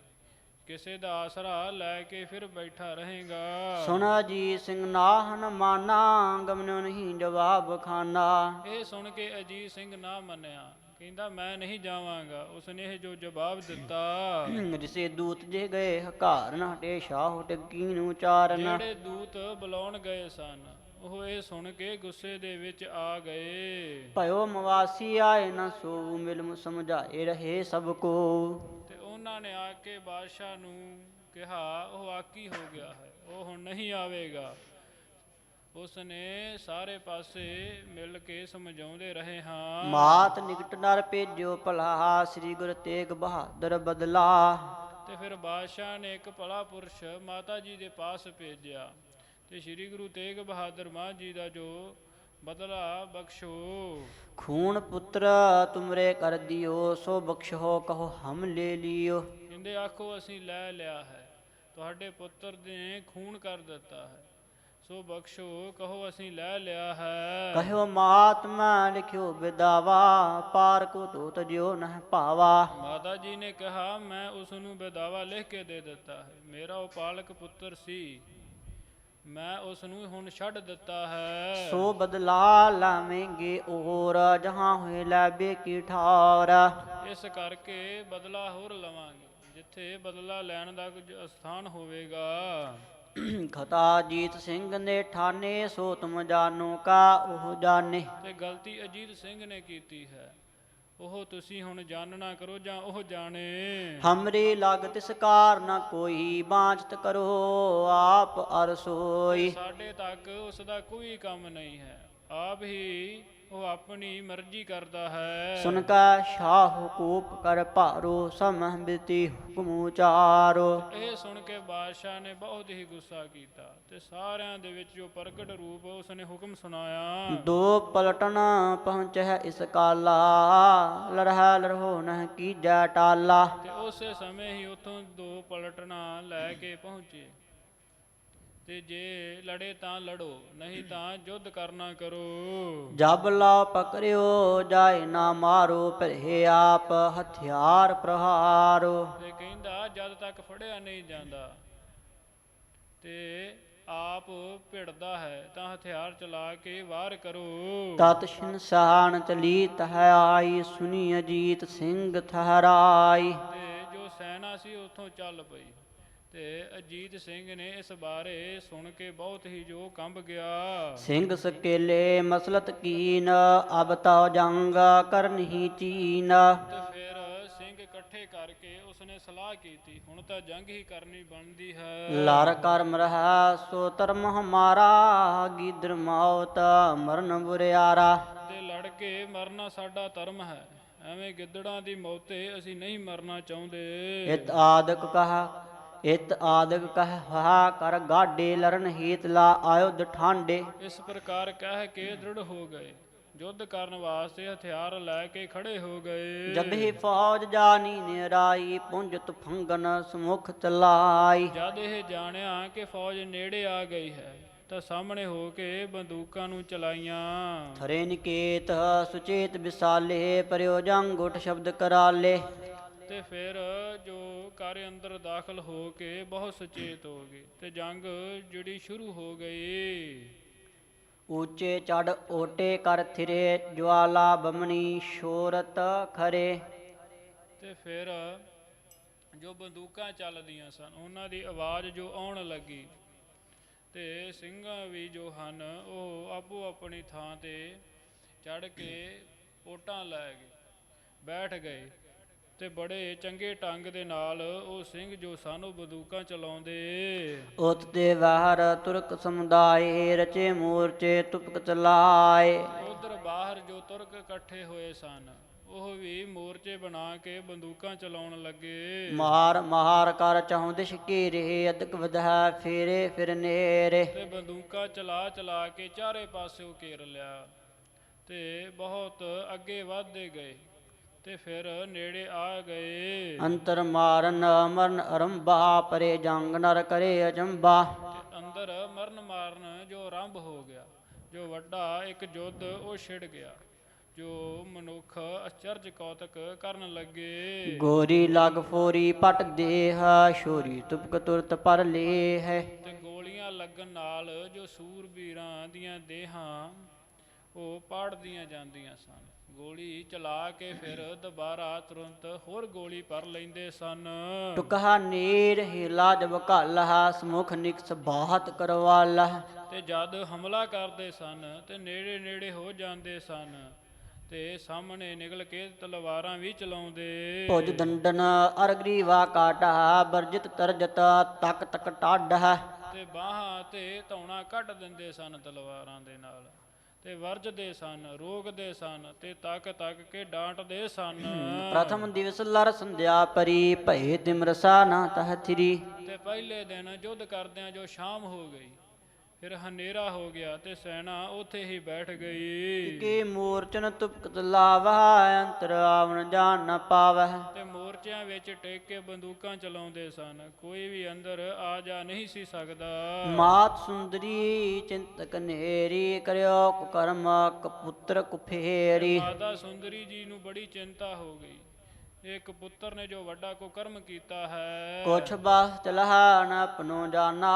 ਕਿਸੇ ਦਾ ਆਸਰਾ ਲੈ ਕੇ ਫਿਰ ਬੈਠਾ ਰਹੇਗਾ। ਸੁਣਾ ਜੀ ਸਿੰਘ ਨਾਹਨ ਮਾਨਾ ਗਮਨੋ ਨਹੀਂ ਜਵਾਬ ਖਾਨਾ। ਇਹ ਸੁਣ ਕੇ ਅਜੀਤ ਸਿੰਘ ਨਾ ਮੰਨਿਆ ਕਹਿੰਦਾ ਮੈਂ ਨਹੀਂ ਜਾਵਾਂਗਾ। ਉਸਨੇ ਇਹ ਜੋ ਜਵਾਬ ਦਿੱਤਾ। ਜਿਸੇ ਦੂਤ ਜੇ ਗਏ ਹਕਾਰ ਨਾ ਹਟੇ ਸ਼ਾਹ ਟੱਕੀ ਨੂੰ ਚਾਰਨ। ਜਿਹੜੇ ਦੂਤ ਬੁਲਾਉਣ ਗਏ ਸਨ ਉਹ ਇਹ ਸੁਣ ਕੇ ਗੁੱਸੇ ਦੇ ਵਿੱਚ ਆ ਗਏ। ਭਇਓ ਮਵਾਸੀ ਆਏ ਨਾ ਸੋ ਮਿਲ ਮੁ ਸਮਝਾਏ ਰਹੇ ਸਭ ਕੋ। ਉਹਨਾਂ ਨੇ ਆ ਕੇ ਬਾਦਸ਼ਾਹ ਨੂੰ ਕਿਹਾ ਉਹ ਆਕੀ ਹੋ ਗਿਆ ਹੈ ਉਹ ਹੁਣ ਨਹੀਂ ਆਵੇਗਾ। ਉਸ ਨੇ ਸਾਰੇ ਪਾਸੇ ਮਿਲ ਕੇ ਸਮਝਾਉਂਦੇ ਰਹੇ ਹਾਂ ਮਾਤ ਨਿਕਟ ਨਰ ਭੇਜਿਓ ਭਲਾ ਸ੍ਰੀ ਗੁਰੂ ਤੇਗ ਬਹਾਦਰ ਬਦਲਾ। ਤੇ ਫਿਰ ਬਾਦਸ਼ਾਹ ਨੇ ਇੱਕ ਭਲਾ ਪੁਰਸ਼ ਮਾਤਾ ਜੀ ਦੇ ਪਾਸ ਭੇਜਿਆ ਤੇ ਸ੍ਰੀ ਗੁਰੂ ਤੇਗ ਬਹਾਦਰ ਮਾਂ ਜੀ ਦਾ ਜੋ ਬਦਲਾ ਬਖਸ਼ੋ। ਖੂਨ ਪੁੱਤਰ ਤੁਮਰੇ ਕਰ ਦਿਓ ਸੋ ਬਖਸ਼ੋ ਕਹੋ ਹਮ ਲੈ ਲਿਓ। ਕਹਿੰਦੇ ਆਖੋ ਅਸੀਂ ਲੈ ਲਿਆ ਹੈ। ਤੁਹਾਡੇ ਪੁੱਤਰ ਨੇ ਖੂਨ ਕਰ ਦਿੱਤਾ ਹੈ। ਸੋ ਬਖਸ਼ੋ ਕਹੋ ਅਸੀਂ ਲੈ ਲਿਆ ਹੈ। ਕਹਿਓ ਮਾਤਮਾ ਲਿਖਿਓ ਬਿਦਾਵਾ ਪਾਰ ਕੋ ਤੋਤ ਜਿਉ ਨਹ ਪਾਵਾ ਮਾਤਾ ਜੀ ਨੇ ਕਿਹਾ ਮੈਂ ਉਸ ਨੂੰ ਬੇਦਾਵਾ ਲਿਖ ਕੇ ਦੇ ਦਿੱਤਾ ਹੈ। ਮੇਰਾ ਉਹ ਪਾਲਕ ਪੁੱਤਰ ਸੀ। ਮੈਂ ਉਸ ਨੂੰ ਹੁਣ ਛੱਡ ਦਿੱਤਾ ਹੈ। ਸੋ ਬਦਲਾ ਲਾਵੇਂਗੇ ਔਰ ਜਹਾਂ ਹੋਏ ਲਾਬੇ ਕੀ ਠਾਰ। ਇਸ ਕਰਕੇ ਬਦਲਾ ਹੋਰ ਲਵਾਂਗੇ ਜਿੱਥੇ ਬਦਲਾ ਲੈਣ ਦਾ ਕੁਝ ਸਥਾਨ ਹੋਵੇਗਾ। ਖਤਾ ਜੀਤ ਸਿੰਘ ਨੇ ਠਾਨੇ ਸੋ ਤੁਮ ਜਾਨੋ ਕਾ ਉਹ ਜਾਣੇ। ਤੇ ਗਲਤੀ ਅਜੀਤ ਸਿੰਘ ਨੇ ਕੀਤੀ ਹੈ। ਉਹ ਤੁਸੀਂ ਹੁਣ ਜਾਣਨਾ ਕਰੋ ਜਾਂ ਉਹ ਜਾਣੇ। ਹਮਰੀ ਲਗ ਤਿਸ ਕਾਰ ਨਾ ਕੋਈ ਬਾਂਚਤ ਕਰੋ ਆਪ ਅਰਸੋਈ ਸਾਡੇ ਤੱਕ ਉਸ ਦਾ ਕੋਈ ਕੰਮ ਨਹੀਂ ਹੈ। ਆਪ ਹੀ ਉਹ ਆਪਣੀ ਮਰਜ਼ੀ ਕਰਦਾ ਹੈ। ਸੁਨ ਕਾ ਸ਼ਾਹ ਕੂਪ ਕਰ ਭਾਰੋ ਸਮਹ ਬਿਤੀ ਹੁਕਮ ਉਚਾਰੋ। ਇਹ ਸੁਣ ਕੇ ਬਾਦਸ਼ਾਹ ਨੇ ਬਹੁਤ ਹੀ ਗੁੱਸਾ ਕੀਤਾ ਤੇ ਸਾਰਿਆਂ ਦੇ ਵਿੱਚ ਜੋ ਪ੍ਰਗਟ ਰੂਪ ਉਸਨੇ ਹੁਕਮ ਸੁਣਾਇਆ। ਦੋ ਪਲਟਨ ਪਹੁੰਚੈ ਇਸ ਕਾਲਾ ਲਰਹਾ ਲਰਹੋ ਨਹ ਕੀ ਜਾ ਟਾਲਾ। ਤੇ ਉਸੇ ਸਮੇਂ ਹੀ ਉਥੋਂ ਦੋ ਪਲਟਣਾ ਲੈ ਕੇ ਪਹੁੰਚੇ। ਤੇ ਜੇ ਲੜੇ ਤਾਂ ਲੜੋ ਨਹੀਂ ਤਾਂ ਯੁੱਧ ਕਰਨਾ ਕਰੋ। ਜਬ ਲਾ ਪਕੜਿਓ ਜਾਏ ਨਾ ਮਾਰੋ ਭਰੇ ਆਪ ਹਥਿਆਰ ਪ੍ਰਹਾਰੋ। ਤੇ ਕਹਿੰਦਾ ਜਦ ਤੱਕ ਫੜਿਆ ਨਹੀਂ ਜਾਂਦਾ ਤੇ ਆਪ ਭਿੜਦਾ ਹੈ ਤਾਂ ਹਥਿਆਰ ਚਲਾ ਕੇ ਵਾਰ ਕਰੋ। ਤਤ ਸ਼ਿਨਸਾਨ ਚਲੀ ਤਹ ਆਈ ਸੁਨੀ ਅਜੀਤ ਸਿੰਘ ਥਹਰਾਈ ਤੇ ਜੋ ਸੈਨਾ ਸੀ ਉੱਥੋਂ ਚੱਲ ਪਈ। ਤੇ ਅਜੀਤ ਸਿੰਘ ਨੇ ਇਸ ਬਾਰੇ ਸੁਣ ਕੇ ਬਹੁਤ ਹੀ ਜੋ ਕੰਬ ਗਿਆ। ਸਿੰਘ ਸਕੇਲੇ ਮਸਲਤ ਕੀਨ ਅਬ ਤਾ ਜੰਗ ਕਰਨਹੀ ਚੀਨ। ਤੇ ਫਿਰ ਸਿੰਘ ਇਕੱਠੇ ਕਰਕੇ ਉਸਨੇ ਸਲਾਹ ਕੀਤੀ ਹੁਣ ਤਾਂ ਜੰਗ ਹੀ ਕਰਨੀ ਬਣਦੀ ਹੈ। ਲਰ ਕਰਮ ਰਹਾ ਸੋ ਧਰਮ ਹਮਾਰਾ ਗਿਦਰ ਮੌਤ ਮਰਨ ਬੁਰਿਆਰਾ। ਤੇ ਲੜ ਕੇ ਮਰਨਾ ਸਾਡਾ ਧਰਮ ਹੈ ਐਵੇਂ ਗਿੱਦੜਾਂ ਦੀ ਮੌਤੇ ਅਸੀਂ ਨਹੀਂ ਮਰਨਾ ਚਾਹੁੰਦੇ। ਇਤ ਆਦਿਕ ਕਹਾ ਇਤ ਆਦਿਕ ਕਹ ਹਾ ਕਰ ਗਾਡੇ ਲਰਨ ਹੀਤ ਲਾ ਆਯੁਧ ਠਾਂਡੇ ਇਸ ਪ੍ਰਕਾਰ ਕਹਿ ਕੇ ਦ੍ਰਿੜ ਹੋ ਗਏ। ਯੁੱਧ ਕਰਨ ਵਾਸਤੇ ਹਥਿਆਰ ਲੈ ਕੇ ਖੜੇ ਹੋ ਗਏ। ਜਬ ਹੀ ਫੌਜ ਜਾਨੀ ਨਿਰਾਈ ਪੁੰਜਤ ਫੰਗਨ ਸਮੁਖ ਚਲਾਈ। ਜਦ ਇਹ ਜਾਣਿਆ ਕਿ ਫੌਜ ਨੇੜੇ ਆ ਗਈ ਹੈ ਤਾਂ ਸਾਹਮਣੇ ਹੋ ਕੇ ਬੰਦੂਕਾਂ ਨੂੰ ਚਲਾਈਆਂ। ਥਰੇ ਨਿਕੇਤ ਸੁਚੇਤ ਵਿਸਾਲੇ ਪਰਿਓ ਜੰਗ ਉਠ ਸ਼ਬਦ ਕਰਾਲੇ। ਤੇ ਫਿਰ ਜੋ ਘਰ ਅੰਦਰ ਦਾਖਲ ਹੋ ਕੇ ਬਹੁਤ ਸੁਚੇਤ ਹੋ ਗਏ ਤੇ ਜੰਗ ਜਿਹੜੀ ਸ਼ੁਰੂ ਹੋ ਗਈ। ਉੱਚੇ ਚੜ ਓਟੇ ਕਰ ਥਿਰੇ ਜਵਾਲਾ ਬਮਣੀ ਸ਼ੋਰਤ ਖਰੇ। ਤੇ ਫਿਰ ਜੋ ਬੰਦੂਕਾਂ ਚੱਲਦੀਆਂ ਸਨ ਉਹਨਾਂ ਦੀ ਆਵਾਜ਼ ਜੋ ਆਉਣ ਲੱਗੀ ਤੇ ਸਿੰਘਾਂ ਵੀ ਜੋ ਹਨ ਉਹ ਆਪੋ ਆਪਣੀ ਥਾਂ ਤੇ ਚੜ ਕੇ ਓਟਾਂ ਲੈ ਗਏ ਬੈਠ ਗਏ। ਤੇ ਬੜੇ ਚੰਗੇ ਢੰਗ ਦੇ ਨਾਲ ਉਹ ਸਿੰਘ ਜੋ ਸਨ ਬੰਦੂਕਾਂ ਚਲਾਉਂਦੇ। ਉਤ ਤੇ ਬਾਹਰ ਤੁਰਕ ਸਮੁਦਾਏ ਰਚੇ ਮੋਰਚੇ ਤੁਪਕ ਚਲਾਏ। ਉਧਰ ਬਾਹਰ ਜੋ ਤੁਰਕ ਇਕੱਠੇ ਹੋਏ ਸਨ ਉਹ ਵੀ ਮੋਰਚੇ ਬਣਾ ਕੇ ਬੰਦੂਕਾਂ ਚਲਾਉਣ ਲੱਗੇ। ਮਾਰ ਮਾਰ ਕਰ ਚਾਹੁੰ ਦਿਸ਼ ਘੇਰੇ ਅਦਕ ਵਧਾ ਫੇਰੇ ਫਿਰ ਨੇਰੇ। ਤੇ ਬੰਦੂਕਾਂ ਚਲਾ ਚਲਾ ਕੇ ਚਾਰੇ ਪਾਸਿਓਂ ਘੇਰ ਲਿਆ ਤੇ ਬਹੁਤ ਅੱਗੇ ਵਧਦੇ ਗਏ। ਤੇ ਫਿਰ ਨੇੜੇ ਆ ਗਏ। ਅੰਤਰ ਮਾਰਨ ਮਰਨ ਅਰੰਭਾ ਪਰੇ ਜੰਗ ਨਰ ਕਰੇ ਅਜੰਬਾ ਤੇ ਅੰਦਰ ਮਰਨ ਮਾਰਨ ਜੋ ਆਰੰਭ ਹੋ ਗਿਆ ਜੋ ਵੱਡਾ ਇੱਕ ਯੁੱਧ ਉਹ ਛਿੜ ਗਿਆ ਜੋ ਮਨੁੱਖ ਅਚਰਜ ਕੌਤਕ ਕਰਨ ਲੱਗੇ। ਗੋਰੀ ਲਗ ਫੋਰੀ ਪਟ ਦੇਹ ਸ਼ੋਰੀ ਤੁਪਕ ਤੁਰਤ ਪਰ ਲੇ ਹੈ। ਤੇ ਗੋਲੀਆਂ ਲੱਗਣ ਨਾਲ ਜੋ ਸੂਰਬੀਰਾਂ ਦੀਆਂ ਦੇਹਾਂ ਉਹ ਪਾੜਦੀਆਂ ਜਾਂਦੀਆਂ ਸਨ। ਗੋਲੀ ਚਲਾ ਕੇ ਫਿਰ ਦੁਬਾਰਾ ਤੁਰੰਤ ਹੋਰ ਗੋਲੀ ਭਰ ਲੈਂਦੇ ਸਨ। ਟੁਕਹਾ ਨੀਰ ਹੀਲਾ ਜਬ ਘਲਹਾ ਸਮੁਖ ਨਿਕਸ ਬਾਹਤ ਕਰਵਾਲਾ ਤੇ ਜਦ ਹਮਲਾ ਕਰਦੇ ਸਨ ਤੇ ਨੇੜੇ ਨੇੜੇ ਹੋ ਜਾਂਦੇ ਸਨ ਤੇ ਸਾਹਮਣੇ ਨਿਕਲ ਕੇ ਤਲਵਾਰਾਂ ਵੀ ਚਲਾਉਂਦੇ। ਭੁਜ ਦੰਡਨ ਅਰਗਰੀਵਾ ਕਾਟਾ ਬਰਜਿਤ ਤਰਜਤ ਤਕ ਤਕ ਟਾਢਾ। ਤੇ ਬਾਹਾਂ ਤੇ ਧੌਣਾ ਕੱਢ ਦਿੰਦੇ ਸਨ ਤਲਵਾਰਾਂ ਦੇ ਨਾਲ। ਤੇ ਵਰਜਦੇ ਸਨ ਰੋਕਦੇ ਸਨ ਤੇ ਤੱਕ ਤੱਕ ਕੇ ਡਾਂਟਦੇ ਸਨ। ਪ੍ਰਥਮ ਦਿਵਸ ਲਰ ਸੰਧਿਆ ਪਰੀ ਭਏ ਤਿਮਰਸਾ ਨਾ ਤਹ ਥਿਰੀ। ਤੇ ਪਹਿਲੇ ਦਿਨ ਯੁੱਧ ਕਰਦਿਆਂ ਜੋ ਸ਼ਾਮ ਹੋ ਗਈ। ਫਿਰ ਹਨੇਰਾ ਹੋ ਗਿਆ ਤੇ ਸੈਨਾ ਉੱਥੇ ਹੀ ਬੈਠ ਗਈ। ਕੇ ਮੂਰਚਨ ਤੁਪਕ ਲਾਵਾ ਅੰਤਰ ਆਵਣ ਜਾਣ ਨ ਪਾਵਹਿ। ਤੇ ਮੋਰਚਿਆਂ ਵਿੱਚ ਟੇਕ ਕੇ ਬੰਦੂਕਾਂ ਚਲਾਉਂਦੇ ਸਨ। ਕੋਈ ਵੀ ਅੰਦਰ ਆ ਜਾ ਨਹੀਂ ਸੀ ਸਕਦਾ। ਮਾਤ ਸੁੰਦਰੀ ਚਿੰਤਕ ਨੇਰੀ ਕਰਿਓ ਕੁਕਰਮ ਕਪੁੱਤਰ ਕੁਫੇਰੀ। ਮਾਤਾ ਸੁੰਦਰੀ ਜੀ ਨੂੰ ਬੜੀ ਚਿੰਤਾ ਹੋ ਗਈ। ਇੱਕ ਪੁੱਤਰ ਨੇ ਜੋ ਵੱਡਾ ਕੋ ਕਰਮ ਕੀਤਾ ਹੈ। ਕੁਛ ਬਾਹ ਚਲਹਾ ਨ ਆਪਣੋ ਜਾਣਾ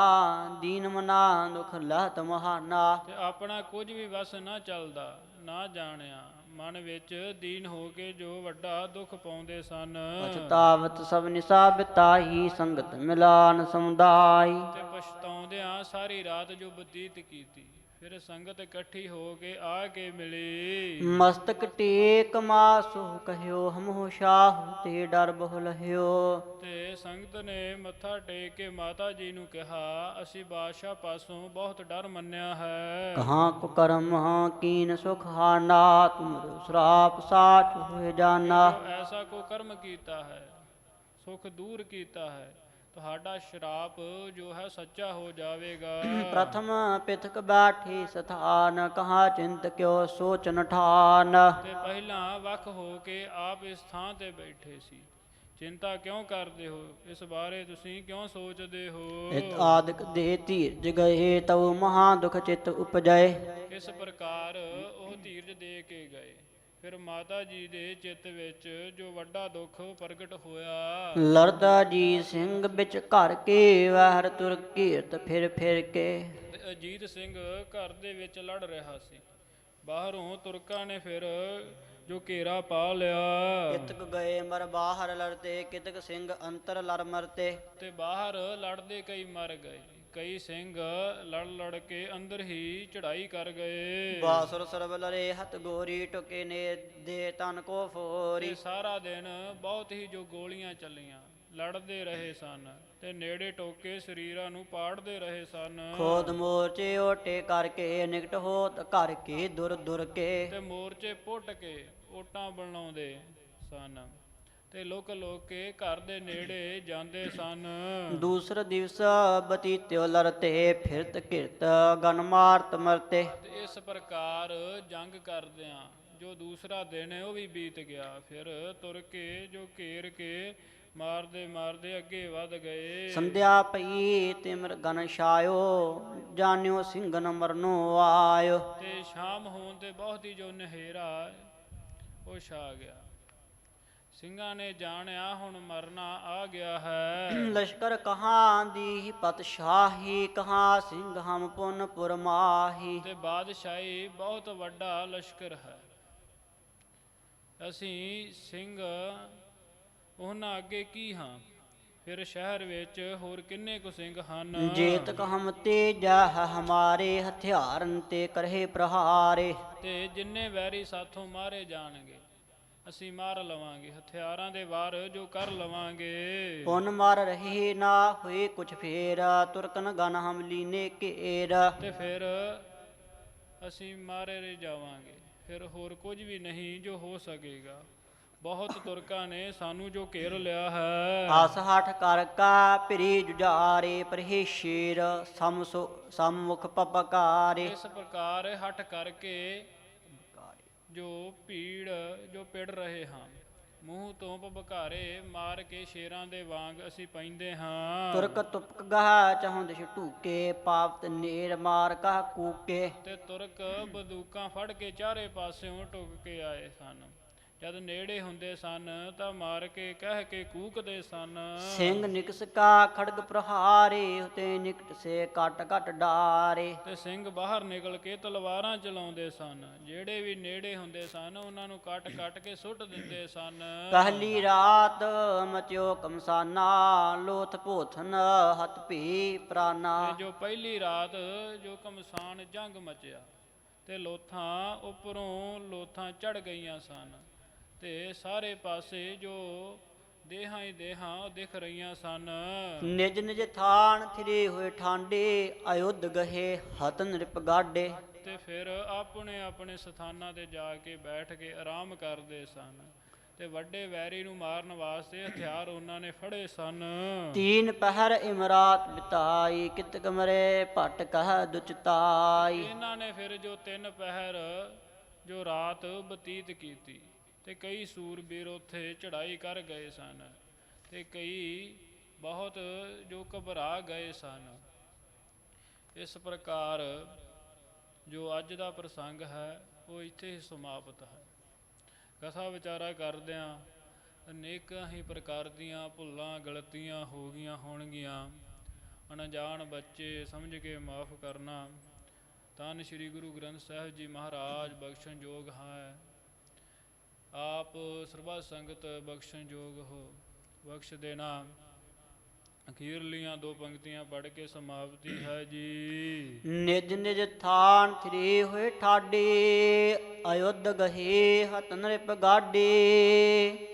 ਦੀਨ ਮਨਾ ਦੁਖ ਲਹਤ ਮਹਾਨਾ। ਤੇ ਆਪਣਾ ਕੁਝ ਵੀ ਵਸ ਨਾ ਚੱਲਦਾ ਨਾ ਜਾਣਿਆ ਮਨ ਵਿੱਚ ਦੀਨ ਹੋ ਕੇ ਜੋ ਵੱਡਾ ਦੁੱਖ ਪਾਉਂਦੇ ਸਨ। ਪਛਤਾਵਤ ਸਭ ਨਿਸਾ ਬਿਤਾਹੀ ਸੰਗਤ ਮਿਲਾਨ ਸਮੁਦਾਈ ਤੇ ਪਛਤਾਉਂਦਿਆਂ ਸਾਰੀ ਰਾਤ ਜੋ ਬਤੀਤ ਕੀਤੀ। ਫਿਰ ਸੰਗਤ ਇਕੱਠੀ ਹੋ ਕੇ ਆ ਕੇ ਮਿਲੀ। ਮਸਤਕ ਟੇਕ ਮਾਸੁ ਕਹਿਓ ਹਮੋ ਸ਼ਾਹ ਤੇ ਡਰ ਬਹੁ ਲਹਿਓ। ਤੇ ਸੰਗਤ ਨੇ ਮੱਥਾ ਟੇਕ ਕੇ ਮਾਤਾ ਜੀ ਨੂੰ ਕਿਹਾ ਅਸੀਂ ਬਾਦਸ਼ਾਹ ਪਾਸੋਂ ਬਹੁਤ ਡਰ ਮੰਨਿਆ ਹੈ। ਕਹਾਂ ਕੋ ਕਰਮ ਕੀਨ ਸੁਖ ਹਾਨਾ ਤੁਮਰੋ ਸਰਾਪ ਸਾਚ ਹੋਏ ਜਾਨਾ। ਐਸਾ ਕੋ ਕਰਮ ਕੀਤਾ ਹੈ ਸੁਖ ਦੂਰ ਕੀਤਾ ਹੈ। ਤੁਹਾਡਾ ਸ਼ਰਾਪ ਜੋ ਹੈ ਸੱਚਾ ਹੋ ਜਾਵੇਗਾ। ਪ੍ਰਥਮ ਪਿਥਕ ਬਾਠੀ ਸਥਾਨ ਕਹਾ ਚਿੰਤ ਕਿਉ ਸੋਚਨ ਠਾਨ। ਤੇ ਪਹਿਲਾਂ ਵੱਖ ਹੋ ਕੇ ਆਪ ਇਸ ਥਾਂ ਤੇ ਬੈਠੇ ਸੀ। ਚਿੰਤਾ ਕਿਉਂ ਕਰਦੇ ਹੋ? ਇਸ ਬਾਰੇ ਤੁਸੀਂ ਕਿਉਂ ਸੋਚਦੇ ਹੋ? ਇਤ ਆਦਿਕ ਦੇ ਧੀਰਜ ਗਏ ਤਉ ਮਹਾ ਦੁਖ ਚਿਤ ਉਪਜੈ ਇਸ ਪ੍ਰਕਾਰ ਉਹ ਧੀਰਜ ਦੇ ਕੇ ਗਏ। ਫਿਰ ਮਾਤਾ ਜੀ ਦੇ ਚਿੱਤ ਵਿੱਚ ਜੋ ਵੱਡਾ ਦੁੱਖ ਪ੍ਰਗਟ ਹੋਇਆ। ਲਰਦਾ ਜੀ ਸਿੰਘ ਵਿੱਚ ਘਰ ਕੇ ਵਾਹਰ ਤੁਰ ਕੀਰਤ ਫਿਰ ਫਿਰ ਕੇ। ਤੇ ਅਜੀਤ ਸਿੰਘ ਘਰ ਦੇ ਵਿੱਚ ਲੜ ਰਿਹਾ ਸੀ। ਬਾਹਰੋਂ ਤੁਰਕਾਂ ਨੇ ਫਿਰ ਜੋ ਘੇਰਾ ਪਾ ਲਿਆ। ਕਿਤਕ ਗਏ ਮਰ ਬਾਹਰ ਲੜਤੇ ਕਿਤਕ ਸਿੰਘ ਅੰਤਰ ਲੜ ਮਰਤੇ। ਤੇ ਬਾਹਰ ਲੜਦੇ ਕਈ ਮਰ ਗਏ। ਕਈ ਸਿੰਘ ਲੜ ਲੜ ਕੇ ਅੰਦਰ ਹੀ ਚੜਾਈ ਕਰ ਗਏ। ਬਾਸੁਰ ਸਰਬ ਲਰੇ ਹਤ ਗੋਰੀ ਟੁਕੇ ਨੇ ਦੇ ਤਨ ਕੋ ਫੋਰੀ। ਸਾਰਾ ਦਿਨ ਬਹੁਤ ਹੀ ਜੋ ਗੋਲੀਆਂ ਚੱਲੀਆਂ ਲੜਦੇ ਰਹੇ ਸਨ ਤੇ ਨੇੜੇ ਟੋਕੇ ਸਰੀਰਾਂ ਨੂੰ ਪਾੜਦੇ ਰਹੇ ਸਨ। ਖੋਦ ਮੋਰਚੇ ਓਟੇ ਕਰਕੇ ਨਿਕਟ ਹੋਤ ਘਰ ਕੇ ਦੁਰ ਦੁਰ ਕੇ। ਤੇ ਮੋਰਚੇ ਪੁੱਟ ਕੇ ਓਟਾਂ ਬਣਾਉਂਦੇ ਸਨ। ਤੇ ਲੁਕ ਲੁਕ ਘਰ ਦੇ ਨੇੜੇ ਜਾਂਦੇ ਸਨ। ਦੂਸਰ ਦਿਵਸ ਬਤੀਤਿਓ ਲਰਤੇ ਫਿਰਤ ਕਿਰਤ ਗਨ ਮਾਰਤ ਮਰਤੇ। ਤੇ ਇਸ ਪ੍ਰਕਾਰ ਜੰਗ ਕਰਦਿਆਂ ਜੋ ਦੂਸਰਾ ਦਿਨ ਹੈ ਉਹ ਵੀ ਬੀਤ ਗਿਆ। ਫਿਰ ਤੁਰ ਕੇ ਜੋ ਘੇਰ ਕੇ ਮਾਰਦੇ ਮਾਰਦੇ ਅੱਗੇ ਵਧ ਗਏ। ਸੰਧਿਆ ਪਈ ਤਿਮਰ ਗਨ ਛਾਇਓ ਜਾਣਿਓ ਸਿੰਘਨ ਮਰਨੋ ਆਇਓ। ਤੇ ਸ਼ਾਮ ਹੋਣ ਤੇ ਬਹੁਤ ਹੀ ਜੋ ਨਹਿਰਾ ਉਹ ਛਾ ਗਿਆ। ਸਿੰਘਾਂ ਨੇ ਜਾਣਿਆ ਹੁਣ ਮਰਨਾ ਆ ਗਿਆ ਹੈ। ਲਸ਼ਕਰ ਕਹਾਂ ਦੀ ਪਤ ਸ਼ਾਹੀ ਕਹਾਂ ਸਿੰਘ ਹਮ ਪੁਨ ਪੁਰਮਾਹੀ। ਤੇ ਬਾਦਸ਼ਾਹੀ ਬਹੁਤ ਵੱਡਾ ਲਸ਼ਕਰ ਹੈ। ਅਸੀਂ ਸਿੰਘ ਉਹਨਾਂ ਅੱਗੇ ਕੀ ਹਾਂ? ਫਿਰ ਸ਼ਹਿਰ ਵਿੱਚ ਹੋਰ ਕਿੰਨੇ ਕੁ ਸਿੰਘ ਹਨ? ਜੇਤ ਕਹਮ ਤੇਜਾ ਹਮਾਰੇ ਹਥਿਆਰਨ ਤੇ ਕਰਹਿ ਪ੍ਰਹਾਰੇ। ਤੇ ਜਿੰਨੇ ਵੈਰੀ ਸਾਥੋਂ ਮਾਰੇ ਜਾਣਗੇ। ਅਸੀਂ ਮਾਰ ਲਵਾਂਗੇ ਹਥਿਆਰਾਂ ਦੇ ਵਾਰ ਜੋ ਕਰ ਲਵਾਂਗੇ। ਪੁਨ ਮਾਰ ਰਹੀ ਨਾ ਹੋਏ ਕੁਛ ਫੇਰ ਤੁਰਕਨ ਗਨ ਹਮ ਲੀਨੇ ਘੇਰ। ਤੇ ਫਿਰ ਅਸੀਂ ਮਾਰੇ ਰਹਿ ਜਾਵਾਂਗੇ ਫਿਰ ਹੋਰ ਕੁਝ ਵੀ ਨਹੀਂ ਜੋ ਹੋ ਸਕੇਗਾ। ਬਹੁਤ ਤੁਰਕਾਂ ਨੇ ਸਾਨੂੰ ਜੋ ਘੇਰ ਲਿਆ ਹੈ। ਆਸ ਹਠ ਕਰ ਕਾ ਪਿਰੀ ਜੁਝਾਰੇ ਪਰਹੇ ਸ਼ੇਰ ਸਮ ਸੋ ਸਮੁਖ ਪਪਕਾਰੇ। ਇਸ ਪ੍ਰਕਾਰ ਹਟ ਕਰਕੇ ਜੋ ਭੀੜ ਜੋ ਪਿੜ ਰਹੇ ਹਾਂ ਮੂੰਹ ਤੋਂ ਭਬਕਾਰੇ ਮਾਰ ਕੇ ਸ਼ੇਰਾਂ ਦੇ ਵਾਂਗ ਅਸੀਂ ਪੈਂਦੇ ਹਾਂ। ਤੁਰਕ ਤੁਪਕ ਗਹਾ ਚਾਹੁੰ ਦਿਸ਼ ਟੂਕੇ ਪਾਪਤ ਨੇਰ ਮਾਰ ਕਹ ਕੂਕੇ। ਤੇ ਤੁਰਕ ਬੰਦੂਕਾਂ ਫੜ ਕੇ ਚਾਰੇ ਪਾਸਿਓਂ ਟੁੱਕ ਕੇ ਆਏ ਸਨ। ਜਦ ਨੇੜੇ ਹੁੰਦੇ ਸਨ ਤਾਂ ਮਾਰ ਕੇ ਕਹਿ ਕੇ ਕੂਕਦੇ ਸਨ। ਸਿੰਘ ਨਿਕਸ ਕਾ ਖੜਗ ਪ੍ਰਹਾਰੇ ਉਤੇ ਨਿਕਟ ਸੇ ਕਟ ਕਟ ਡਾਰੇ। ਤੇ ਸਿੰਘ ਬਾਹਰ ਨਿਕਲ ਕੇ ਤਲਵਾਰਾਂ ਚਲਾਉਂਦੇ ਸਨ। ਜਿਹੜੇ ਵੀ ਨੇੜੇ ਹੁੰਦੇ ਸਨ ਉਹਨਾਂ ਨੂੰ ਕੱਟ ਕੱਟ ਕੇ ਸੁੱਟ ਦਿੰਦੇ ਸਨ। ਪਹਿਲੀ ਰਾਤ ਮਚਿਓ ਕਮਸਾਨਾ ਲੋਥ ਭੋਥਨ ਹਤ ਭੀ ਪ੍ਰਾਨਾ। ਜੋ ਪਹਿਲੀ ਰਾਤ ਜੋ ਕਮਸਾਨ ਜੰਗ ਮਚਿਆ ਤੇ ਲੋਥਾਂ ਉੱਪਰੋਂ ਲੋਥਾਂ ਚੜ ਗਈਆਂ ਸਨ। ਤੇ ਸਾਰੇ ਪਾਸੇ ਜੋ ਦੇਹਾਂ ਹੀ ਦੇਹਾਂ ਦਿਖ ਰਹੀਆਂ ਸਨ। ਨਿਜ ਨਿਜ ਥਾਨ ਥਿਰੇ ਹੋਏ ਠਾਂਡੇ ਅਯੁੱਧ ਗਹੇ ਹਤ ਨਿਰਪ ਗਾਡੇ। ਤੇ ਫਿਰ ਆਪਣੇ ਆਪਣੇ ਸਥਾਨਾਂ ਤੇ ਜਾ ਕੇ ਬੈਠ ਕੇ ਆਰਾਮ ਕਰਦੇ ਸਨ। ਤੇ ਵੱਡੇ ਵੈਰੀ ਨੂੰ ਮਾਰਨ ਵਾਸਤੇ ਹਥਿਆਰ ਉਹਨਾਂ ਨੇ ਫੜੇ ਸਨ। ਤੀਨ ਪਹਿਰ ਇਮਰਾਤ ਬਿਤਾਈ ਕਿਤ ਕਮਰੇ ਭਟ ਕਹ ਦੁਚਤਾਈ। ਇਹਨਾਂ ਨੇ ਫਿਰ ਜੋ ਤਿੰਨ ਪਹਿਰ ਜੋ ਰਾਤ ਬਤੀਤ ਕੀਤੀ। ਤੇ ਕਈ ਸੂਰਬੀਰ ਉੱਥੇ ਚੜ੍ਹਾਈ ਕਰ ਗਏ ਸਨ ਤੇ ਕਈ ਬਹੁਤ ਜੋ ਘਬਰਾ ਗਏ ਸਨ। ਇਸ ਪ੍ਰਕਾਰ ਜੋ ਅੱਜ ਦਾ ਪ੍ਰਸੰਗ ਹੈ, ਉਹ ਇੱਥੇ ਹੀ ਸਮਾਪਤ ਹੈ। ਕਥਾ ਵਿਚਾਰਾ ਕਰਦਿਆਂ ਅਨੇਕਾਂ ਹੀ ਪ੍ਰਕਾਰ ਦੀਆਂ ਭੁੱਲਾਂ ਗਲਤੀਆਂ ਹੋ ਗਈਆਂ ਹੋਣਗੀਆਂ। ਅਣਜਾਣ ਬੱਚੇ ਸਮਝ ਕੇ ਮਾਫ ਕਰਨਾ ਧੰਨ ਸ੍ਰੀ ਗੁਰੂ ਗ੍ਰੰਥ ਸਾਹਿਬ ਜੀ ਮਹਾਰਾਜ ਬਖਸ਼ਣ ਯੋਗ ਹੈ। ਆਪ ਸਰਬੱਤ ਸੰਗਤ ਬਖਸ਼ਣ ਯੋਗ ਹੋ। ਬਖਸ਼ ਦੇਣਾ। ਅਖੀਰਲੀਆਂ ਦੋ ਪੰਕਤੀਆਂ ਪੜ੍ਹ ਕੇ ਸਮਾਪਤੀ ਹੈ ਜੀ। ਨਿਜ ਨਿਜ ਥਾਨ ਥਿਰੇ ਹੋਏ ਠਾਡੇ ਅਯੁੱਧ ਗਹੇ ਹਤ ਨਿਰਪ ਗਾਡੇ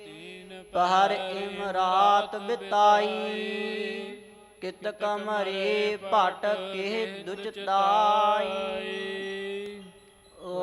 ਤੀਨ ਪਹਿਰ ਇਮਰਾਤ ਬਿਤਾਈ। ਕਿਤ ਕਮਰੇ ਭਟ ਕੇ ਦੁਚਤਾਈ